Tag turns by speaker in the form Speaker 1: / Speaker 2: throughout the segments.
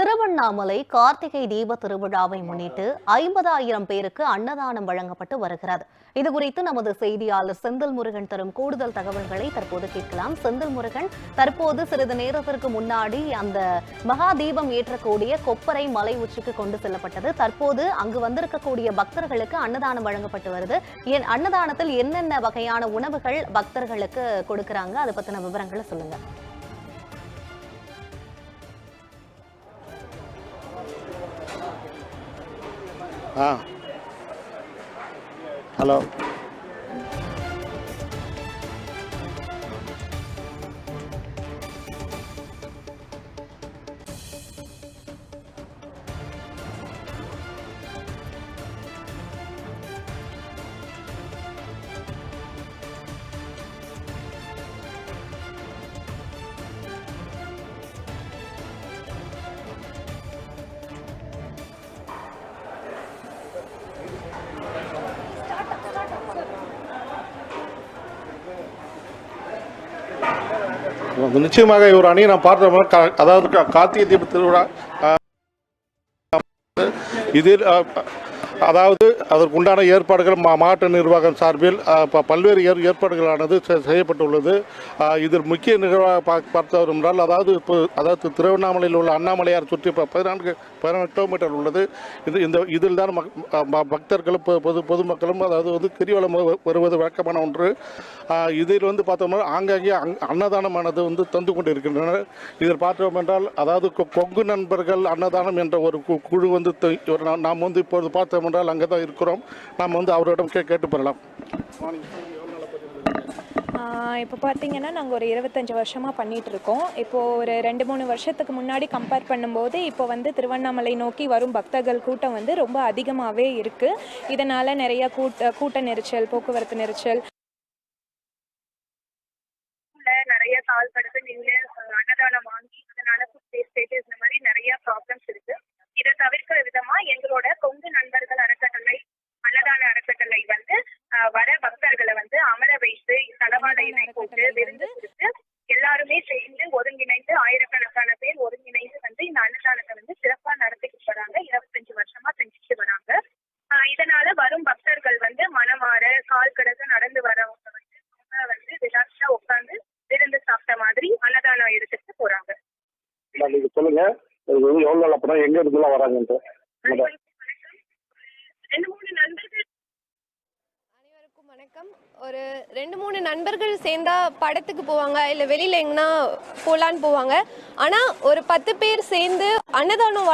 Speaker 1: திருவண்ணாமலை கார்த்திகை தீப திருவிழாவை முன்னிட்டு ஐம்பதாயிரம் பேருக்கு அன்னதானம் வழங்கப்பட்டு வருகிறது. இது குறித்து நமது செய்தியாளர் செந்தில் முருகன் தரும் கூடுதல் தகவல்களை தற்போது கேட்கலாம். செந்தில் முருகன் தற்போது சிறிது நேரத்திற்கு முன்னாடி அந்த மகா தீபம் ஏற்றக்கூடிய கொப்பரை மலை உச்சிக்கு கொண்டு செல்லப்பட்டது. தற்போது அங்கு வந்திருக்கக்கூடிய பக்தர்களுக்கு அன்னதானம் வழங்கப்பட்டு வருது. என் அன்னதானத்தில் என்னென்ன வகையான உணவுகள் பக்தர்களுக்கு கொடுக்கறாங்க? அதை பத்தின விவரங்களை சொல்லுங்க.
Speaker 2: Ah. Hello. நிச்சயமாக இவர் அணியை நான் பார்த்த அதாவது கார்த்திகை தீப திருவிழா இதில் அதாவது அதற்கு உண்டான ஏற்பாடுகள் மா- மாவட்ட நிர்வாகம் சார்பில் ப- பல்வேறு ஏற் ஏற்பாடுகளானது செ- செய்யப்பட்டுள்ளது. இதில் முக்கிய நிகழ்வாக பா- பார்த்தோம் என்றால் அதாவது இப்போ அதாவது திருவண்ணாமலையில் உள்ள அண்ணாமலையார் சுற்றி பதினான்கு பதினான்கு கிலோமீட்டர் உள்ளது. இது இந்த இதில் தான் ம- பக்தர்களும் பொ- பொது பொதுமக்களும் அதாவது வந்து கிரிவலம் வருவது வழக்கமான ஒன்று. இதில் வந்து பார்த்தோம்னா ஆங்காங்கே அங்- அன்னதானமானது வந்து தந்து கொண்டு இருக்கின்றனர் இதில் பார்த்தோம் என்றால் அதாவது கொ- கொங்கு நண்பர்கள் அன்னதானம் என்ற ஒரு கு- குழு வந்து நாம் வந்து இப்பொழுது பார்த்தோம் என்றால் அங்கே தான் இருக்கிறோம். நாம் வந்து அவரிடம் கே கேட்டு பெறலாம்.
Speaker 3: இப்போ பார்த்தீங்கன்னா நாங்கள் ஒரு இருபத்தஞ்சி வருஷமாக பண்ணிகிட்டு இருக்கோம் இப்போது ஒரு ரெண்டு மூணு வருஷத்துக்கு முன்னாடி கம்பேர் பண்ணும்போது இப்போ வந்து திருவண்ணாமலை நோக்கி வரும் பக்தர்கள் கூட்டம் வந்து ரொம்ப அதிகமாகவே இருக்குது இதனால் நிறைய கூட்ட கூட்ட நெரிச்சல் போக்குவரத்து நெரிச்சல். நிறைய கால் படுத்து நின்று அன்னதானம் வாங்கி அதனால ஃபுட் வேஸ்டேஜ் இந்த மாதிரி நிறைய ப்ராப்ளம்ஸ் இருக்கு இதை தவிர்க்கிற விதமா எங்களோட கொங்கு நண்பர்கள் அறக்கட்டளை அன்னதான அறக்கட்டளை வந்து அஹ், வர பக்தர்களை வந்து அமர வைத்து தளவாட இணை போட்டு விருந்து கொடுத்து எல்லாருமே சேர்ந்து ஒருங்கிணைந்து ஆயிரக்கணக்கான பேர் ஒருங்கிணைந்து வந்து இந்த அன்னதானத்தை வந்து சிறப்பா நடத்திக்கிட்டு வராங்க இருபத்தஞ்சு வருஷமா செஞ்சுட்டு வராங்க அஹ், இதனால வரும் பக்தர்கள் வந்து மனமாற கால் கிடக்க நடந்து வரவங்க வந்து ரொம்ப வந்து ரிலாக்ஸா உட்காந்து விருந்து சாப்பிட்ட மாதிரி அன்னதானம் எடுத்துட்டு போறாங்க
Speaker 2: நீங்கள் சொல்லுங்கள் எவ்வளோ நாள் அப்புறம் எங்கே இருந்துலாம் வராங்கன்ட்டு.
Speaker 3: ரெண்டு மூணு நண்பர்கள்.
Speaker 4: அனைவருக்கும் வணக்கம். ஒரு ரெண்டு மூணு நண்பர்கள் சேர்ந்தா படத்துக்கு போவாங்க இல்லை வெளியில் எங்கன்னா போகலான்னு போவாங்க. ஆனால் ஒரு பத்து பேர் சேர்ந்து அன்னதானம்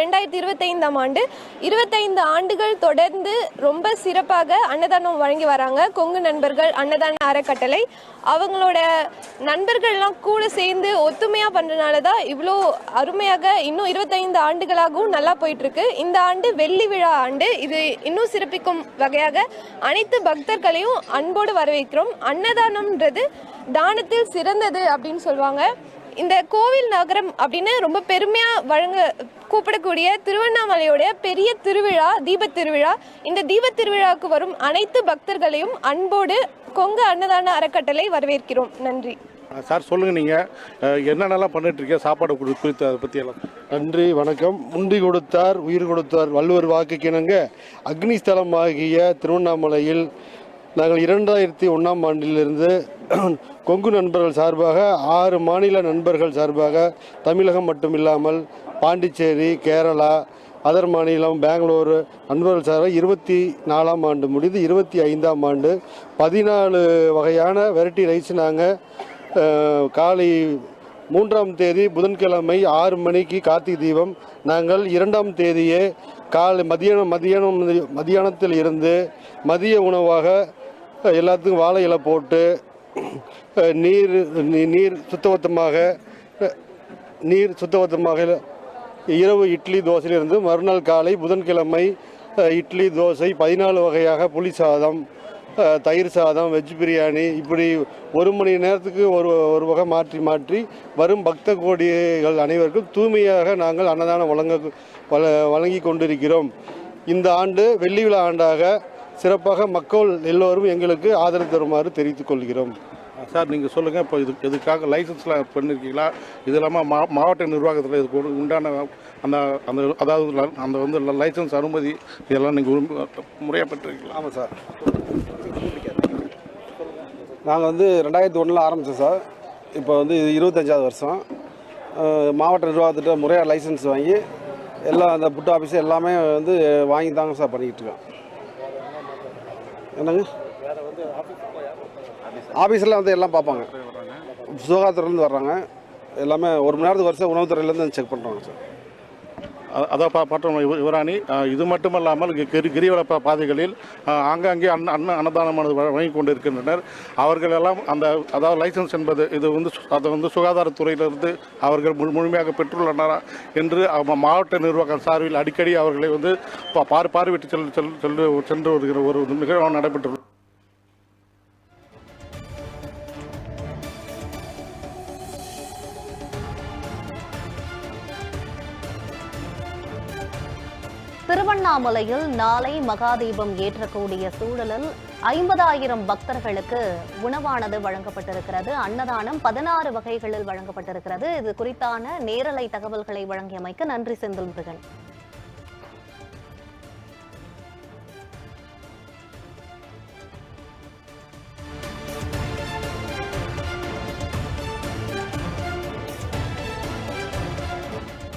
Speaker 4: ரெண்டாயிரத்தி இருபத்தைந்தாம் ஆண்டு இருபத்தைந்து ஆண்டுகள் தொடர்ந்து ரொம்ப சிறப்பாக அன்னதானம் வழங்கி வராங்க. கொங்கு நண்பர்கள் அன்னதான அறக்கட்டளை அவங்களோட நண்பர்கள்லாம் கூட சேர்ந்து ஒத்துமையாக பண்ணுறனால தான் இவ்வளோ அருமையாக இன்னும் இருபத்தைந்து ஆண்டுகளாகவும் நல்லா போயிட்டுருக்கு. இந்த ஆண்டு வெள்ளி விழா ஆண்டு. இது இன்னும் சிறப்பிக்கும் வகையாக அனைத்து பக்தர்களையும் அன்போடு வரவேற்கிறோம். அன்னதானம்ன்றது தானத்தில் சிறந்தது அப்படின்னு சொல்லுவாங்க. இந்த கோவில் நகரம் அப்படின்னு ரொம்ப பெருமையா வழங்க கூப்பிடக்கூடிய திருவண்ணாமலையோட பெரிய திருவிழா தீபத் திருவிழா. இந்த தீபத் திருவிழாவுக்கு வரும் அனைத்து பக்தர்களையும் அன்போடு கொங்கு அன்னதான அறக்கட்டளை வரவேற்கிறோம். நன்றி.
Speaker 2: சார் சொல்லுங்கள் நீங்கள் என்னென்னலாம் பண்ணிட்டு இருக்கீங்க? சாப்பாடு குறி- குறித்து அதை பற்றியெல்லாம்
Speaker 5: நன்றி வணக்கம். முண்டி கொடுத்தார் உயிர் கொடுத்தார் வள்ளுவர் வாக்குக்கிணங்க அக்னி ஸ்தலமாகிய திருவண்ணாமலையில் நாங்கள் இரண்டாயிரத்தி ஒன்றாம் ஆண்டிலிருந்து கொங்கு நண்பர்கள் சார்பாக ஆறு மாநில நண்பர்கள் சார்பாக தமிழகம் மட்டுமில்லாமல் பாண்டிச்சேரி கேரளா அதர் மாநிலம் பெங்களூர் நண்பர்கள் சார்பாக இருபத்தி நாலாம் ஆண்டு முடிந்து இருபத்தி ஐந்தாம் ஆண்டு பதினாலு வகையான வெரைட்டி ரைஸ் நாங்கள் காலை மூன்றாம் தேதி புதன்கிழமை ஆறு மணிக்கு கார்த்திகை தீபம். நாங்கள் இரண்டாம் தேதியே காலை மதியானம் மதியானம் மதியானத்தில் இருந்து மதிய உணவாக எல்லாத்துக்கும் வாழை இலை போட்டு நீர் நீர் சுத்தபத்தமாக நீர் சுத்தபத்தமாக இரவு இட்லி தோசையிலிருந்து மறுநாள் காலை புதன்கிழமை இட்லி தோசை பதினாலு வகையாக புளி சாதம் தயிர் சாதம் வெஜ் பிரியாணி இப்படி ஒரு மணி நேரத்துக்கு ஒரு ஒரு வகை மாற்றி மாற்றி வரும் பக்த கோடிகள் அனைவருக்கும் தூய்மையாக நாங்கள் அன்னதானம் வழங்க வழங்கி கொண்டிருக்கிறோம். இந்த ஆண்டு வெள்ளி விழா ஆண்டாக சிறப்பாக மக்கள் எல்லோரும் எங்களுக்கு ஆதரவு தருமாறு தெரிவித்துக் கொள்கிறோம்.
Speaker 2: சார் நீங்கள் சொல்லுங்கள் இப்போ இது இதுக்காக லைசன்ஸ்லாம் பண்ணியிருக்கீங்களா இது இல்லாமல் மா மாவட்ட நிர்வாகத்தில் இதுக்கு ஒரு உண்டான அந்த அந்த அதாவது அந்த வந்து லைசன்ஸ் அனுமதி இதெல்லாம் நீங்கள் முறையாக பெற்றிருக்கீங்களா?
Speaker 6: ஆமாம் சார். நாங்கள் வந்து ரெண்டாயிரத்தி ஒன்றில் ஆரம்பித்தோம் சார். இப்போ வந்து இது இருபத்தஞ்சாவது வருஷம். மாவட்ட நிர்வாகத்திட்ட முறையாக லைசன்ஸ் வாங்கி எல்லாம் அந்த புட்டு ஆஃபீஸ் எல்லாமே வந்து வாங்கி தாங்க சார் பண்ணிக்கிட்டு இருக்கோம். என்னங்க? ஆஃபீஸில் வந்து எல்லாம் பார்ப்பாங்க. சுகாதாரத்துலேருந்து வர்றாங்க. எல்லாமே ஒரு மணி நேரத்துக்கு வருஷம் உணவுத்துறையிலேருந்து செக் பண்ணுறாங்க சார்
Speaker 2: அ- அதான் பா யுவராணி இது மட்டுமல்லாமல் இங்கே கிரி கிரிவல பாதைகளில் ஆங்காங்கே அன்ன அன்ன அன்னதானமானது வழங்கி கொண்டிருக்கின்றனர் அவர்கள் எல்லாம் அந்த அதாவது லைசன்ஸ் என்பது இது வந்து சு- அதை வந்து சுகாதாரத்துறையிலிருந்து அவர்கள் முழு முழுமையாக பெற்றுள்ளனரா என்று மாவட்ட நிர்வாகம் சார்பில் அடிக்கடி அவர்களை வந்து பார் பார்வையிட்டு செல் செல் சென்று சென்று வருகிற ஒரு நிகழ்வு நடைபெற்றுள்ளது.
Speaker 1: திருவண்ணாமலையில் நாளை மகாதீபம் ஏற்றக்கூடிய சூழலில் ஐம்பதாயிரம் பக்தர்களுக்கு உணவானது வழங்கப்பட்டிருக்கிறது. அன்னதானம் பதினாறு வகைகளில் வழங்கப்பட்டிருக்கிறது. இது குறித்தான நேரலை தகவல்களை வழங்கியமைக்கு நன்றி செந்தில் முருகன்